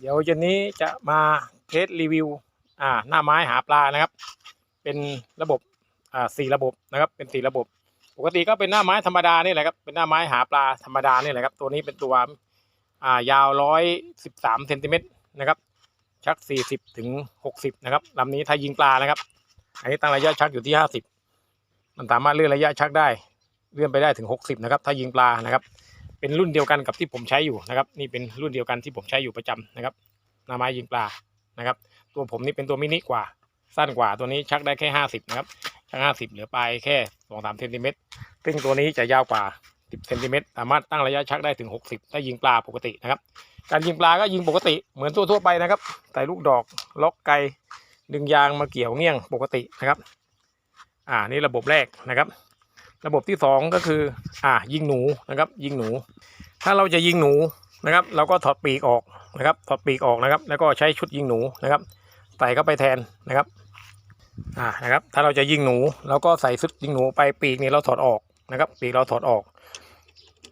เดี๋ยวเย็นนี้จะมาเทสรีวิวอ่าหน้าไม้หาปลานะครับ เป็นระบบอ่าสี่ระบบนะครับ เป็นสี่ระบบ ปกติก็เป็นหน้าไม้ธรรมดานี่แหละครับ เป็นหน้าไม้หาปลาธรรมดานี่แหละครับ ตัวนี้เป็นตัวอ่ายาวร้อยสิบสามเซนติเมตรนะครับ ชักสี่สิบถึงหกสิบนะครับลำนี้ถ้ายิงปลานะครับ อันนี้ตั้งระยะชักอยู่ที่ห้าสิบมันสามารถเลื่อนระยะชักได้ เลื่อนไปได้ถึงหกสิบนะครับ ถ้ายิงปลานะครับ เป็นรุ่นเดียวกันกับที่ผมใช้อยู่นะครับ นี่เป็นรุ่นเดียวกันที่ผมใช้อยู่ประจำนะครับหนาไม้ยิงปลานะครับ ตัวผมนี่เป็นตัวมินิกว่า สั้นกว่าตัวนี้ชักได้แค่ห้าสิบนะครับ ชักห้าสิบเหลือปลายแค่สองสามเซนติเมตรซึ่งตัวนี้จะยาวกว่าสิบเซนติเมตรสามารถตั้งระยะชักได้ถึงหกสิบถ้ายิงปลาปกตินะครับ การยิงปลาก็ยิงปกติเหมือนทั่วไปนะครับใส่ลูกดอกล็อกไกดึงยางมาเกี่ยวเงี้ยงปกตินะครับ อ่านี่ระบบแรกนะครับ ระบบที่สองก็คืออ่ายิงหนูนะครับ ยิงหนู ถ้าเราจะยิงหนูนะครับ เราก็ถอดปีกออกนะครับถอดปีกออกนะครับ แล้วก็ใช้ชุดยิงหนูนะครับใส่เข้าไปแทนนะครับอ่านะครับ ถ้าเราจะยิงหนูเราก็ใส่ชุดยิงหนูไปปีกนี่เราถอดออกนะครับ ปีกเราถอดออก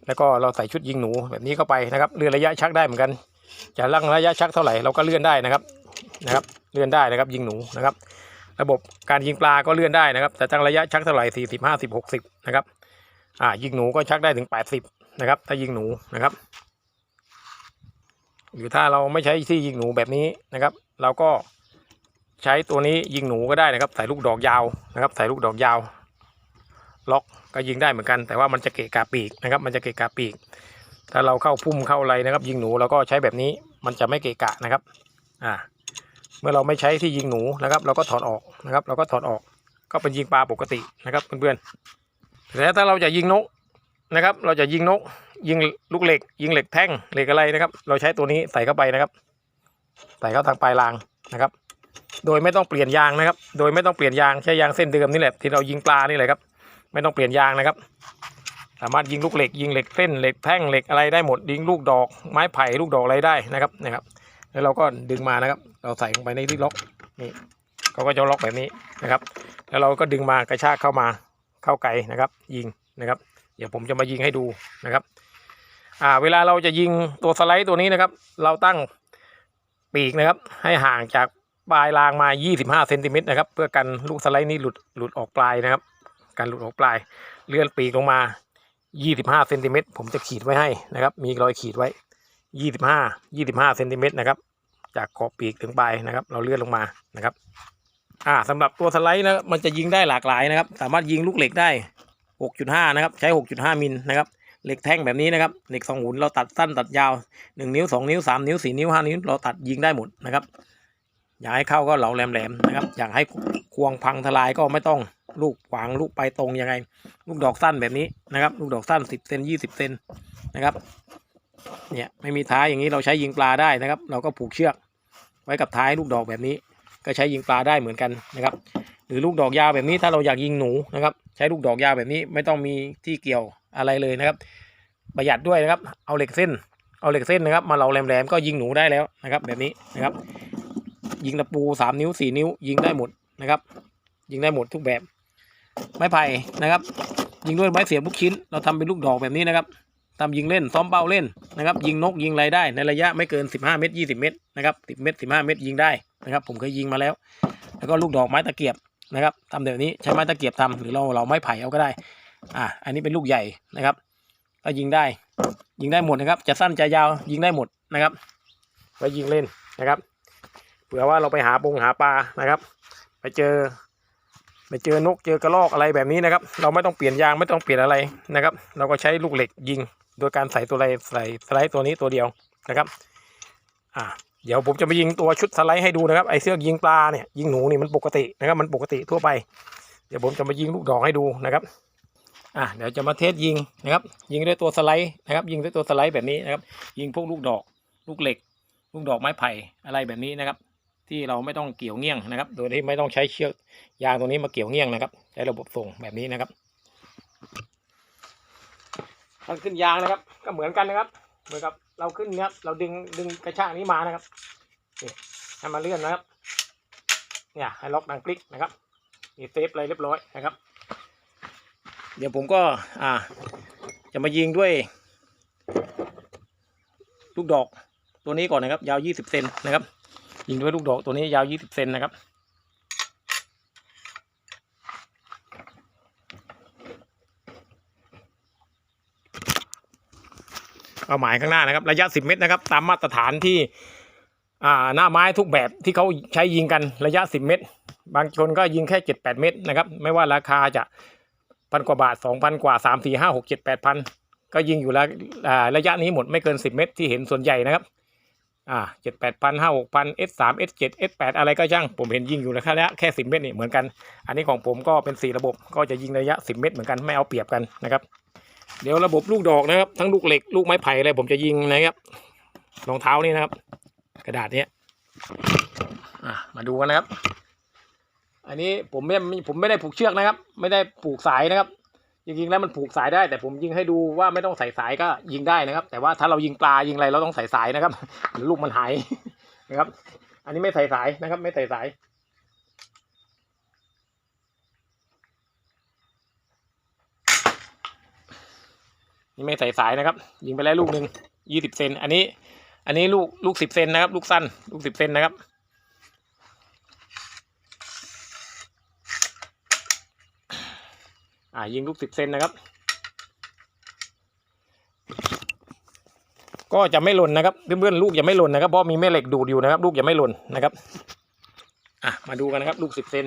แล้วก็เราใส่ชุดยิงหนูแบบนี้เข้าไปนะครับเลื่อนระยะชักได้เหมือนกัน จะลั่งระยะชักเท่าไหร่เราก็เลื่อนได้นะครับนะครับ เลื่อนได้นะครับ ยิงหนูนะครับ ระบบการยิงปลาก็เลื่อนได้นะครับ แต่ตั้งระยะชักเท่าไหร่สี่สิบห้าสิบหกสิบนะครับอ่ายิงหนูก็ชักได้ถึงแปดสิบนะครับ ถ้ายิงหนูนะครับ หรือถ้าเราไม่ใช้ที่ยิงหนูแบบนี้นะครับ เราก็ใช้ตัวนี้ยิงหนูก็ได้นะครับใส่ลูกดอกยาวนะครับใส่ลูกดอกยาว ล็อกก็ยิงได้เหมือนกัน แต่ว่ามันจะเกะกะปีกนะครับ มันจะเกะกะปีก ถ้าเราเข้าพุ่มเข้าอะไรนะครับ ยิงหนูเราก็ใช้แบบนี้มันจะไม่เกะกะนะครับ อ่า เมื่อเราไม่ใช้ที่ยิงหนูนะครับ เราก็ถอดออกนะครับ เราก็ถอดออกก็เป็นยิงปลาปกตินะครับเพื่อนๆแต่ถ้าเราจะยิงนกนะครับ เราจะยิงนก ยิงลูกเหล็ก ยิงเหล็กแท่งเหล็กอะไรนะครับ เราใช้ตัวนี้ใส่เข้าไปนะครับ ใส่เข้าทางปลายรางนะครับ โดยไม่ต้องเปลี่ยนยางนะครับ โดยไม่ต้องเปลี่ยนยางใช้ยางเส้นเดิมนี่แหละที่เรายิงปลานี่แหละครับ ไม่ต้องเปลี่ยนยางนะครับ สามารถยิงลูกเหล็ก ยิงเหล็กเส้นเหล็กแท่งเหล็กอะไรได้หมดยิงลูกดอกไม้ไผ่ลูกดอกอะไรได้นะครับนะครับ แล้วเราก็ดึงมานะครับ เราใส่ลงไปในที่ล็อกนี่เขาก็จะล็อกแบบนี้นะครับ แล้วเราก็ดึงมากระชากเข้ามาเข้าไกลนะครับ ยิงนะครับ เดี๋ยวผมจะมายิงให้ดูนะครับอ่าเวลาเราจะยิงตัวสไลด์ตัวนี้นะครับ เราตั้งปีกนะครับ ให้ห่างจากปลายรางมา 25เซนติเมตรนะครับ เพื่อกันลูกสไลด์นี้หลุดหลุดออกปลายนะครับ การหลุดออกปลายเลื่อนปีกลงมา 25เซนติเมตรผมจะขีดไว้ให้นะครับ มีรอยขีดไว้ 25 25เซนติเมตรนะครับ จากขอบปีกถึงปลายนะครับ เราเลื่อนลงมานะครับ อ่าสำหรับตัวสไลด์นะมันจะยิงได้หลากหลายนะครับ สามารถยิงลูกเหล็กได้6.5นะครับ ใช้6.5มิลนะครับเหล็กแท่งแบบนี้นะครับเหล็กสองหุ่นเราตัดสั้นตัดยาว1นิ้ว2นิ้ว3นิ้ว4นิ้ว5นิ้วเราตัดยิงได้หมดนะครับ อยากให้เข้าก็เหลาแหลมๆนะครับ อยากให้ควงพังทลายก็ไม่ต้องลูกขวางลูกไปตรงยังไง ลูกดอกสั้นแบบนี้นะครับ ลูกดอกสั้น10เซน20เซนนะครับ เนี่ยไม่มีท้ายอย่างนี้เราใช้ยิงปลาได้นะครับ เราก็ผูกเชือก ไว้กับท้ายลูกดอกแบบนี้ ก็ใช้ยิงปลาได้เหมือนกันนะครับ หรือลูกดอกยาวแบบนี้ถ้าเราอยากยิงหนูนะครับ ใช้ลูกดอกยาวแบบนี้ไม่ต้องมีที่เกี่ยวอะไรเลยนะครับ ประหยัดด้วยนะครับ เอาเหล็กเส้น เอาเหล็กเส้นนะครับ มาเหลาแหลมๆก็ยิงหนูได้แล้วนะครับ แบบนี้นะครับ ยิงตะปูสามนิ้วสี่นิ้ว ยิงได้หมดนะครับ ยิงได้หมดทุกแบบ ไม้ไผ่นะครับ ยิงด้วยไม้เสียบลูกชิ้น เราทำเป็นลูกดอกแบบนี้นะครับ ทำยิงเล่น ซ้อมเป้าเล่นนะครับ ยิงนกยิงอะไรได้ ในระยะไม่เกิน 15 เมตร 20 เมตรนะครับ10 เมตร 15 เมตรยิงได้นะครับ ผมเคยยิงมาแล้ว แล้วก็ลูกดอกไม้ตะเกียบนะครับทำแบบนี้ใช้ไม้ตะเกียบทำหรือเราเราไม้ไผ่เอาก็ได้ อ่า อันนี้เป็นลูกใหญ่นะครับก็ยิงได้ ยิงได้หมดนะครับ จะสั้นจะยาวยิงได้หมดนะครับไว้ยิงเล่นนะครับ เผื่อว่าเราไปหาปงหาปลานะครับ ไปเจอ ไปเจอนกเจอกระรอกอะไรแบบนี้นะครับ เราไม่ต้องเปลี่ยนยางไม่ต้องเปลี่ยนอะไรนะครับ เราก็ใช้ลูกเหล็กยิง โดยการใส่ตัวไรใส่สไลด์ตัวนี้ตัวเดียวนะครับอ่าเดี๋ยวผมจะไปยิงตัวชุดสไลด์ให้ดูนะครับไอเสื้อยิงปลาเนี่ยยิงหนูนี่มันปกตินะครับมันปกติทั่วไป เดี๋ยวผมจะมายิงลูกดอกให้ดูนะครับอ่าเดี๋ยวจะมาเทสยิงนะครับ ยิงด้วยตัวสไลด์นะครับ ยิงด้วยตัวสไลด์แบบนี้นะครับ ยิงพวกลูกดอก ลูกเหล็ก ลูกดอกไม้ไผ่อะไรแบบนี้นะครับ ที่เราไม่ต้องเกี่ยวเงี้ยงนะครับ โดยที่ไม่ต้องใช้เชือกยางตัวนี้มาเกี่ยวเงี้ยงนะครับใช้ระบบส่งแบบนี้นะครับ การขึ้นยางนะครับ ก็เหมือนกันนะครับ เหมือนกับเราขึ้นนะครับ เราดึงดึงกระชากนี้มานะครับนี่ให้มาเลื่อนนะครับ เนี่ยให้ล็อกดังคลิกนะครับมีเซฟอะไรเรียบร้อยนะครับ เดี๋ยวผมก็อ่าจะมายิงด้วย ลูกดอกตัวนี้ก่อนนะครับ ยาวยี่สิบเซนนะครับ ยิงด้วยลูกดอกตัวนี้ยาวยี่สิบเซนนะครับ เป้าหมายข้างหน้านะครับ ระยะ 10 เมตรนะครับ ตามมาตรฐานที่หน้าไม้ทุกแบบที่เขาใช้ยิงกันระยะ 10 เมตร บางคนก็ยิงแค่ 7-8 เมตรนะครับไม่ว่าราคาจะพันกว่าบาท 2,000 กว่า 3 4 5 6 7 8พันก็ยิงอยู่แล้วระยะนี้หมดไม่เกิน 10 เมตร ที่เห็นส่วนใหญ่นะครับอ่าเจ็ดแปดพันห้าหกพัน S สสาม S เจ็ด S แปดอะไรก็ช่าง ผมเห็นยิงอยู่ระยะแค่สิบเมตรนี่เหมือนกัน อันนี้ของผมก็เป็นสี่ระบบก็จะยิงระยะสิบเมตรเหมือนกันไม่เอาเปรียบกันนะครับ เดี๋ยวระบบลูกดอกนะครับ ทั้งลูกเหล็กลูกไม้ไผ่อะไรผมจะยิงนะครับรองเท้านี่นะครับ กระดาษเนี้ยมาดูกันนะครับ อันนี้ผมไม่ผมไม่ได้ผูกเชือกนะครับ ไม่ได้ผูกสายนะครับจริงๆแล้วมันผูกสายได้ แต่ผมยิงให้ดูว่าไม่ต้องใส่สายก็ยิงได้นะครับ แต่ว่าถ้าเรายิงปลายิงอะไรเราต้องใส่สายนะครับหรือลูกมันหายนะครับ อันนี้ไม่ใส่สายนะครับ ไม่ใส่สาย นี่ไม่ใส่สายนะครับ ยิงไปแล้วลูกหนึ่งยี่สิบเซนอันนี้ อันนี้ลูกลูกสิบเซนนะครับ ลูกสั้น ลูกสิบเซนนะครับ อ่ายิงลูกสิบเซนนะครับ ก็จะไม่หล่นนะครับเพื่อนๆลูกอย่าไม่หล่นนะครับเพราะมีแม่เหล็กดูดอยู่นะครับ ลูกอย่าไม่หล่นนะครับ อะมาดูกันนะครับ ลูกสิบเซน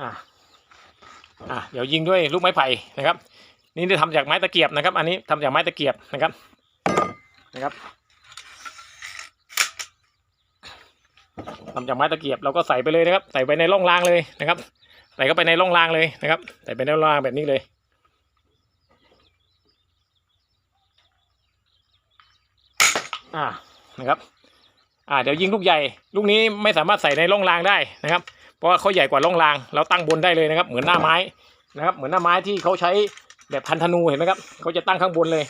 อะอะเดี๋ยวยิงด้วยลูกไม้ไผ่นะครับ นี่ได้ทำจากไม้ตะเกียบนะครับ อันนี้ทำจากไม้ตะเกียบนะครับนะครับทำจากไม้ตะเกียบเราก็ใส่ไปเลยนะครับ ใส่ไปในร่องรางเลยนะครับ ใส่เข้าไปในร่องรางเลยนะครับ ใส่ไปในร่องรางแบบนี้เลยอ่านะครับ อ่า เดี๋ยวยิงลูกใหญ่ ลูกนี้ไม่สามารถใส่ในร่องรางได้นะครับ ราะว่าเขาใหญ่กว่าร่องรางเราตั้งบนได้เลยนะครับ เหมือนหน้าไม้นะครับ เหมือนหน้าไม้ที่เขาใช้แบบพันธนูเห็นไหมครับเขาจะตั้งข้างบนเลย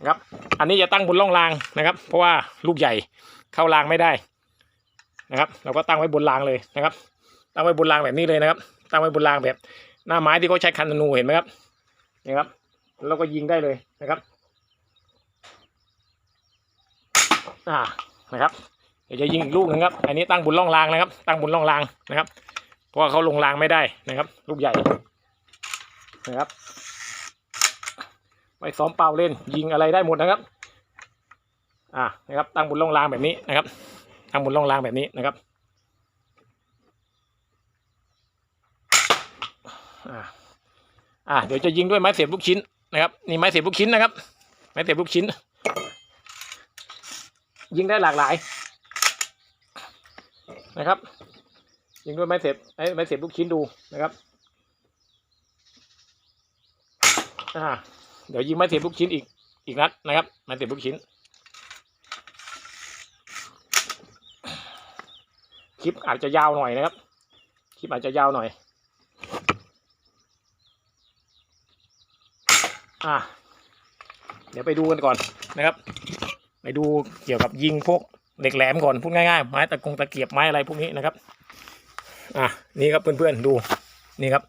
นะครับอันนี้จะตั้งบนร่องรางนะครับ เพราะว่าลูกใหญ่เข้ารางไม่ได้นะครับ เราก็ตั้งไว้บนรางเลยนะครับ ตั้งไว้บนรางแบบนี้เลยนะครับ ตั้งไว้บนรางแบบ หน้าไม้ที่เขาใช้คันธนูเห็นไหมครับนี่ครับแล้วก็ยิงได้เลยนะครับ อ่านะครับ เดี๋ยวจะยิงอีกลูกหนึงครับ อันนี้ตั้งบนร่องรางนะครับ ตั้งบนร่องรางนะครับ เพราะว่าเขาลงรางไม่ได้นะครับ ลูกใหญ่นะครับไว้ซ้อมเป่าเล่น ยิงอะไรได้หมดนะครับ อ่านะครับ ตั้งบนร่องรางแบบนี้นะครับ ตั้งบนร่องรางแบบนี้นะครับ อ่าอ่าเดี๋ยวจะยิงด้วยไม้เสียบลูกชิ้นนะครับ นี่ไม้เสียบลูกชิ้นนะครับ ไม้เสียบลูกชิ้น ยิงได้หลากหลาย นะครับ ยิงด้วยไม้เสียบไม้ไม้เสียบลูกชิ้นดูนะครับอ่าเดี๋ยวยิงไม้เสียบลูกชิ้นอีกอีกนัดนะครับไม้เสียบลูกชิ้น คลิปอาจจะยาวหน่อยนะครับ คลิปอาจจะยาวหน่อย อ่าเดี๋ยวไปดูกันก่อนนะครับ ไปดูเกี่ยวกับยิงพวก เหล็กแหลมก่อนพูดง่ายๆไม้ตะกงตะเกียบไม้อะไรพวกนี้นะครับอะนี่ครับเพื่อนๆดูนี่ครับ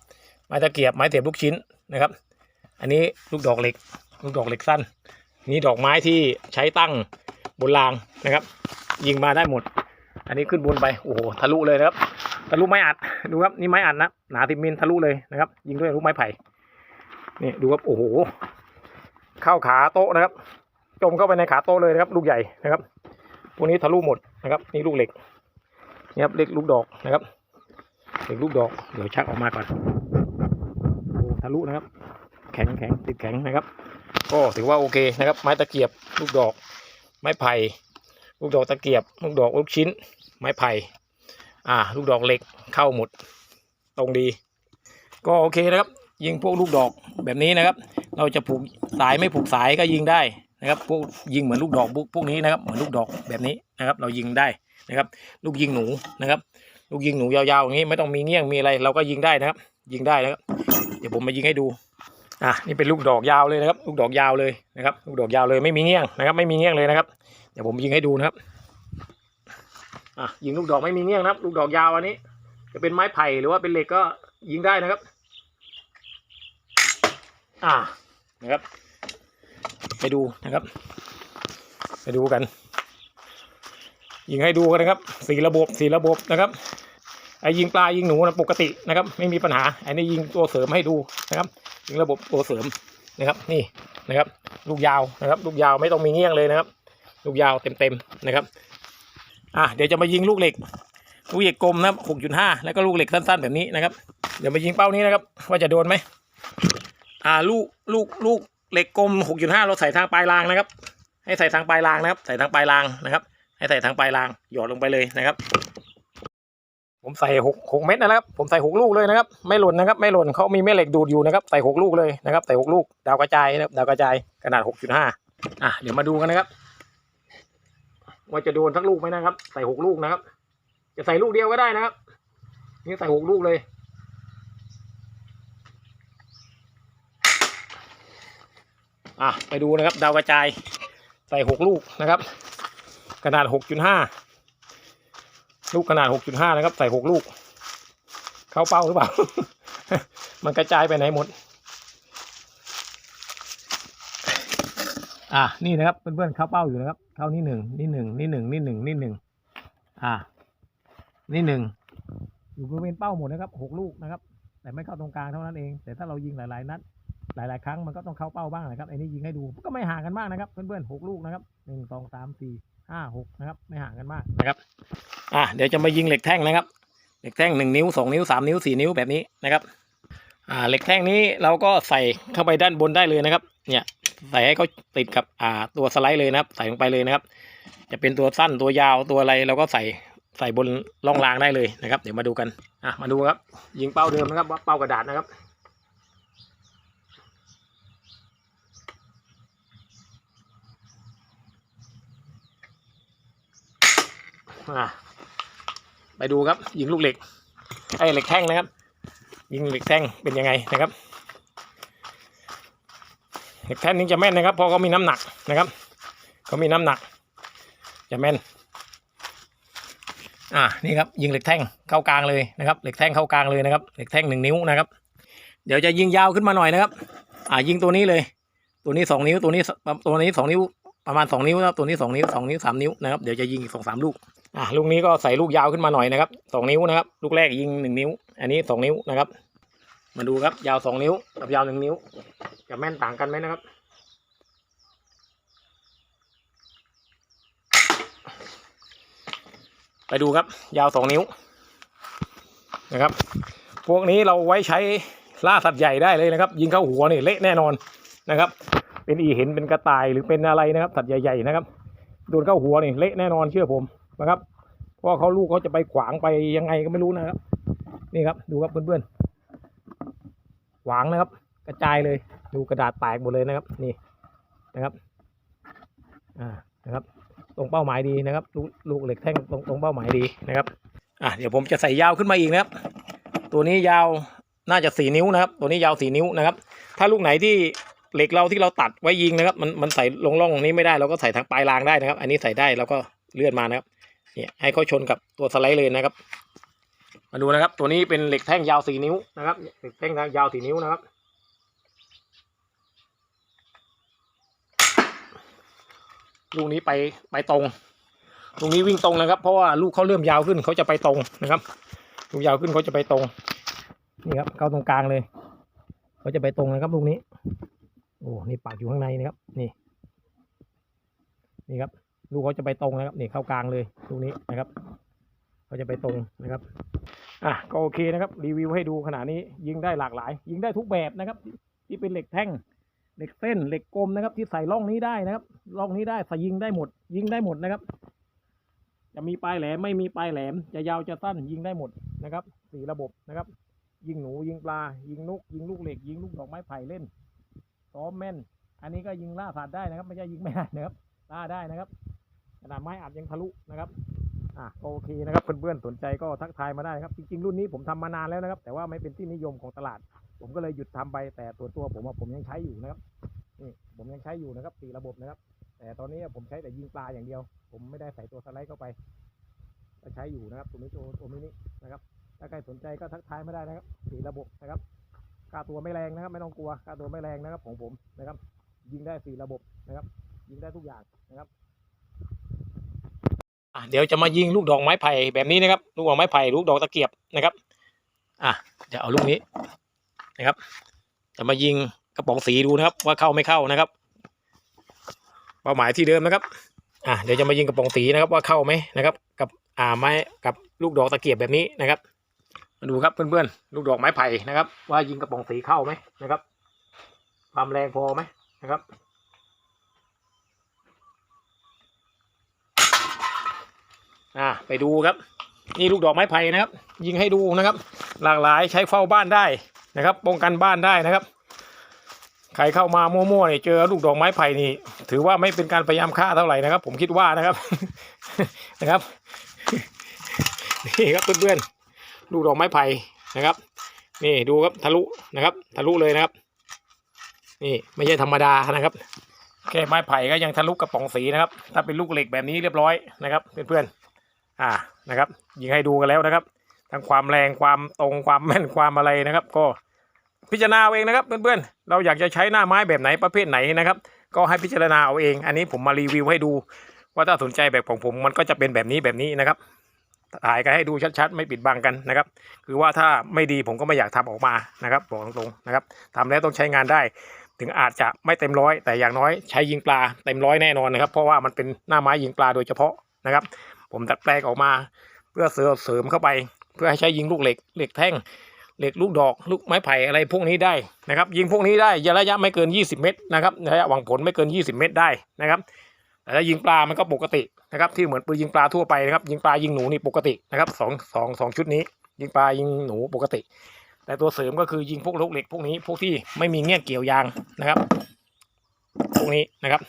ไม้ตะเกียบไม้เสียบลูกชิ้นนะครับ อันนี้ลูกดอกเหล็ก ลูกดอกเหล็กสั้น นี่ดอกไม้ที่ใช้ตั้งบนรางนะครับ ยิงมาได้หมด อันนี้ขึ้นบนไปโอ้โหทะลุเลยนะครับทะลุไม้อัดดูครับนี่ไม้อัดนะหนาสิบมิลทะลุเลยนะครับ ยิงด้วยลูกไม้ไผ่นี่ดูครับโอ้โหเข้าขาโต๊ะนะครับ จมเข้าไปในขาโต๊ะเลยนะครับ ลูกใหญ่นะครับ พวกนี้ทะลุหมดนะครับ นี่ลูกเหล็กนี่ครับเล็กลูกดอกนะครับเหล็กลูกดอกเดี๋ยวชักออกมาก่อนทะลุนะครับ แข็งแข็งติดแข็งนะครับ ก็ถือว่าโอเคนะครับ ไม้ตะเกียบลูกดอก ไม้ไผ่ลูกดอกตะเกียบลูกดอกลูกชิ้น ไม้ไผ่อ่า ลูกดอกเหล็กเข้าหมด ตรงดี ก็โอเคนะครับ ยิงพวกลูกดอกแบบนี้นะครับ เราจะผูกสายไม่ผูกสายก็ยิงได้ นะครับพวกยิงเหมือนลูกดอกพวกพวกนี้นะครับเหมือนลูกดอกแบบนี้นะครับ เรายิงได้นะครับ ลูกยิงหนูนะครับ ลูกยิงหนูยาวๆอย่างนี้ไม่ต้องมีเงี้ยงมีอะไร เราก็ยิงได้นะครับ ยิงได้นะครับ เดี๋ยวผมมายิงให้ดูอะนี่เป็นลูกดอกยาวเลยนะครับ ลูกดอกยาวเลยนะครับ ลูกดอกยาวเลยไม่มีเงี้ยงนะครับ ไม่มีเงี้ยงเลยนะครับ เดี๋ยวผมยิงให้ดูนะครับอะยิงลูกดอกไม่มีเงี้ยงนะครับ ลูกดอกยาวอันนี้ จะเป็นไม้ไผ่หรือว่าเป็นเหล็กก็ยิงได้นะครับ อ่านะครับ ไปดูนะครับ ไปดูกัน ยิงให้ดูกันนะครับสี่ระบบสี่ระบบนะครับไอ้ยิงปลายิงหนูนะปกตินะครับ ไม่มีปัญหาไอันนี้ยิงตัวเสริมให้ดูนะครับยิงระบบตัวเสริมนะครับนี่นะครับ ลูกยาวนะครับ ลูกยาวไม่ต้องมีเงี้ยงเลยนะครับ ลูกยาวเต็มๆนะครับอะเดี๋ยวจะมายิงลูกเหล็กลูกเหล็กกลมนะครับหกจุดห้าแล้วก็ลูกเหล็กสั้นๆแบบนี้นะครับ เดี๋ยวมายิงเป้านี้นะครับ ว่าจะโดนไหมอ่าลูกลูกลูก เหล็กกลมหกจุดห้าเราใส่ทางปลายรางนะครับ ให้ใส่ทางปลายรางนะครับ ใส่ทางปลายรางนะครับ ให้ใส่ทางปลายรางหยอดลงไปเลยนะครับ ผมใส่หกหกเม็ดนะครับ ผมใส่หกลูกเลยนะครับ ไม่หล่นนะครับ ไม่หล่นเขามีแม่เหล็กดูดอยู่นะครับ ใส่หกลูกเลยนะครับ ใส่หกลูก ดาวกระจายนะครับ ดาวกระจาย ขนาดหกจุดห้าอะ เดี๋ยวมาดูกันนะครับว่าจะโดนทั้งลูกไหมนะครับ ใส่หกลูกนะครับ จะใส่ลูกเดียวก็ได้นะครับ นี่ใส่หกลูกเลย อะไปดูนะครับ ดาวกระจายใส่หกลูกนะครับ ขนาดหกจุดห้าลูกขนาดหกจุดห้านะครับ ใส่หกลูก เข้าเป้าหรือเปล่า มันกระจายไปไหนหมด อะนี่นะครับเพื่อนๆเข้าเป้าอยู่นะครับเข้านี่หนึ่งนี่หนึ่งนี่หนึ่งนี่หนึ่งนี่หนึ่งอะนี่หนึ่งอยู่บริเวณเป้าหมดนะครับหกลูกนะครับ แต่ไม่เข้าตรงกลางเท่านั้นเอง แต่ถ้าเรายิงหลาย ๆ นัด หลาย ๆ ครั้งมันก็ต้องเข้าเป้าบ้างนะครับไอ้นี่ยิงให้ดูก็ไม่ห่างกันมากนะครับ เพื่อนๆหกลูกนะครับหนึ่งสองสามสี่ห้าหกนะครับ ไม่ห่างกันมากนะครับอะเดี๋ยวจะมายิงเหล็กแท่งนะครับ เหล็กแท่งหนึ่งนิ้วสองนิ้วสามนิ้วสี่นิ้วแบบนี้นะครับอ่าเหล็กแท่งนี้เราก็ใส่เข้าไปด้านบนได้เลยนะครับ เนี่ยใส่ให้เขาติดกับอ่าตัวสไลด์เลยนะครับ ใส่ลงไปเลยนะครับ จะเป็นตัวสั้นตัวยาวตัวอะไรเราก็ใส่ใส่บนร่องรางได้เลยนะครับ เดี๋ยวมาดูกันอะมาดูครับ ยิงเป้าเดิมนะครับว่าเป้ากระดาษนะครับ ไปดูครับ ยิงลูกเหล็กไอ้เหล็กแท่งนะครับ ยิงเหล็กแท่งเป็นยังไงนะครับ เหล็กแท่งนี้จะแม่นนะครับเพราะเขามีน้ำหนักนะครับเขามีน้ำหนัก จะแม่นอ่านี่ครับยิงเหล็กแท่งเข้ากลางเลยนะครับเหล็กแท่งเข้ากลางเลยนะครับ เหล็กแท่งหนึ่งนิ้วนะครับ เดี๋ยวจะยิงยาวขึ้นมาหน่อยนะครับ อ่ายิงตัวนี้เลย ตัวนี้สองนิ้วตัวนี้ตัวนี้สองนิ้ว ประมาณสองนิ้วนะครับตัวนี้สองนิ้วสองนิ้วสามนิ้วนะครับเดี๋ยวจะยิงอีกสองสามลูกอ่าลูกนี้ก็ใส่ลูกยาวขึ้นมาหน่อยนะครับสองนิ้วนะครับ ลูกแรกยิงหนึ่งนิ้ว อันนี้สองนิ้วนะครับ มาดูครับยาวสองนิ้วกับยาวหนึ่งนิ้วจะแม่นต่างกันไหมนะครับไปดูครับ ยาวสองนิ้วนะครับ พวกนี้เราไว้ใช้ล่าสัตว์ใหญ่ได้เลยนะครับ ยิงเข้าหัวนี่เละแน่นอนนะครับ เป็นอีเห็นเป็นกระต่ายหรือเป็นอะไรนะครับสัตว์ใหญ่ๆนะครับโดนเข้าหัวนี่เละแน่นอนเชื่อผมนะครับเพราะเขาลูกเขาจะไปขวางไปยังไงก็ไม่รู้นะครับ นี่ครับดูครับเพื่อนๆขวางนะครับ กระจายเลยดูกระดาษแตกหมดเลยนะครับ นี่นะครับอ่านะครับ ตรงเป้าหมายดีนะครับ ลูกลูกเหล็กแท่งตรงตรงเป้าหมายดีนะครับอะเดี๋ยวผมจะใส่ยาวขึ้นมาอีกนะครับ ตัวนี้ยาวน่าจะสี่นิ้วนะครับ ตัวนี้ยาวสี่นิ้วนะครับ ถ้าลูกไหนที่ เหล็กเราที่เราตัดไว้ยิงนะครับ มันมันใส่ลงร่องนี้ไม่ได้เราก็ใส่ทางปลายรางได้นะครับ อันนี้ใส่ได้เราก็เลื่อนมานะครับเนี่ยให้เขาชนกับตัวสไลด์เลยนะครับ มาดูนะครับ ตัวนี้เป็นเหล็กแท่งยาวสี่นิ้วนะครับเหล็กแท่งยาวสี่นิ้วนะครับ ลูกนี้ไปไปตรงลูกนี้วิ่งตรงนะครับ เพราะว่าลูกเขาเริ่มยาวขึ้นเขาจะไปตรงนะครับลูกยาวขึ้นเขาจะไปตรงนี่ครับเข้าตรงกลางเลยเขาจะไปตรงนะครับลูกนี้ โอ้นี่ปากอยู่ข้างในนะครับ นี่ นี่ครับ ลูกเขาจะไปตรงนะครับ นี่เข้ากลางเลยลูกนี้นะครับเขาจะไปตรงนะครับ อะก็โอเคนะครับ รีวิวให้ดูขนาดนี้ยิงได้หลากหลาย ยิงได้ทุกแบบนะครับ ที่เป็นเหล็กแท่ง เหล็กเส้น เหล็กกลมนะครับ ที่ใส่ร่องนี้ได้นะครับร่องนี้ได้ใส่ยิงได้หมด ยิงได้หมดนะครับ จะมีปลายแหลมไม่มีปลายแหลม จะยาวจะสั้นยิงได้หมดนะครับสี่ระบบนะครับ ยิงหนูยิงปลา ยิงนกยิงลูกเหล็ก ยิงลูกดอกไม้ไผ่เล่น ซ้อมแม่น อันนี้ก็ยิงล่าสัตว์ได้นะครับ ไม่ใช่ยิงไม่ได้นะครับล่าได้นะครับขนาดไม้อัดยังทะลุนะครับอะก็โอเคนะครับเพื่อนๆสนใจก็ทักทายมาได้ครับ จริงๆรุ่นนี้ผมทำมานานแล้วนะครับ แต่ว่าไม่เป็นที่นิยมของตลาด ผมก็เลยหยุดทำไปแต่ตัวตัวผมผมยังใช้อยู่นะครับนี่ผมยังใช้อยู่นะครับสี่ระบบนะครับ แต่ตอนนี้ผมใช้แต่ยิงปลาอย่างเดียว ผมไม่ได้ใส่ตัวสไลด์เข้าไปก็ใช้อยู่นะครับตัวนี้ตัวตัวมินินะครับถ้าใครสนใจก็ทักทายมาได้นะครับสี่ระบบนะครับาตัวไม่แรงนะครับ ไม่ต้องกลัวค่าตัวไม่แรงนะครับ ของผมนะครับ ยิงได้สี่ระบบนะครับ ยิงได้ทุกอย่างนะครับอะเดี๋ยวจะมายิงลูกดอกไม้ไผ่แบบนี้นะครับ ลูกดอกไม้ไผ่ลูกดอกตะเกียบนะครับ อะเดี๋ยวเอาลูกนี้นะครับ จะมายิงกระป๋องสีดูนะครับ ว่าเข้าไม่เข้านะครับ เป้าหมายที่เดิมนะครับ อะเดี๋ยวจะมายิงกระป๋องสีนะครับ ว่าเข้าไหมนะครับ กับอ่าไม้กับลูกดอกตะเกียบแบบนี้นะครับ มาดูครับเพื่อนๆลูกดอกไม้ไผ่นะครับ ว่ายิงกระป๋องสีเข้าไหมนะครับ ความแรงพอไหมนะครับอ่าไปดูครับ นี่ลูกดอกไม้ไผ่นะครับ ยิงให้ดูนะครับ หลากหลายใช้เฝ้าบ้านได้นะครับ ป้องกันบ้านได้นะครับใครเข้ามามั่วๆเนี่ยเจอลูกดอกไม้ไผ่นี่ ถือว่าไม่เป็นการพยายามฆ่าเท่าไหร่นะครับ ผมคิดว่านะครับนะครับนี่ครับเพื่อนๆ ลูกดอกไม้ไผ่นะครับ นี่ดูครับทะลุนะครับ ทะลุเลยนะครับ นี่ไม่ใช่ธรรมดานะครับ แค่ไม้ไผ่ก็ยังทะลุกระป๋องสีนะครับ ถ้าเป็นลูกเหล็กแบบนี้เรียบร้อยนะครับเพื่อนๆอ่านะครับยิงให้ดูกันแล้วนะครับ ทั้งความแรงความตรงความแม่นความอะไรนะครับ ก็พิจารณาเอาเองนะครับเพื่อนๆ เราอยากจะใช้หน้าไม้แบบไหนประเภทไหนนะครับ ก็ให้พิจารณาเอาเอง อันนี้ผมมารีวิวให้ดู ว่าถ้าสนใจแบบของผมมันก็จะเป็นแบบนี้แบบนี้นะครับ ถ่ายกันให้ดูชัดๆ ไม่ปิดบังกันนะครับ คือว่าถ้าไม่ดีผมก็ไม่อยากทำออกมานะครับบอกตรงๆนะครับทำแล้วต้องใช้งานได้ ถึงอาจจะไม่เต็มร้อย แต่อย่างน้อยใช้ยิงปลาเต็มร้อยแน่นอนนะครับ เพราะว่ามันเป็นหน้าไม้ยิงปลาโดยเฉพาะนะครับ ผมดัดแปลงออกมา เพื่อเสริมเสริมเข้าไป เพื่อให้ใช้ยิงลูกเหล็กเหล็กแท่งเหล็กลูกดอกลูกไม้ไผ่อะไรพวกนี้ได้นะครับ ยิงพวกนี้ได้ระยะไม่เกิน 20 เมตรนะครับระยะหวังผลไม่เกิน 20 เมตรได้นะครับ แต่ถ้ายิงปลามันก็ปกตินะครับที่เหมือนปืนยิงปลาทั่วไปนะครับยิงปลายิงหนูนี่ปกตินะครับสองสองสองชุดนี้ ยิงปลายิงหนูปกติ แต่ตัวเสริมก็คือยิงพวกลูกเหล็กพวกนี้พวกที่ไม่มีเงี้ยเกี่ยวยางนะครับพวกนี้นะครับ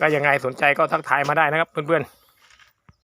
ก็ยังไงสนใจก็ทักทายมาได้นะครับเพื่อนๆ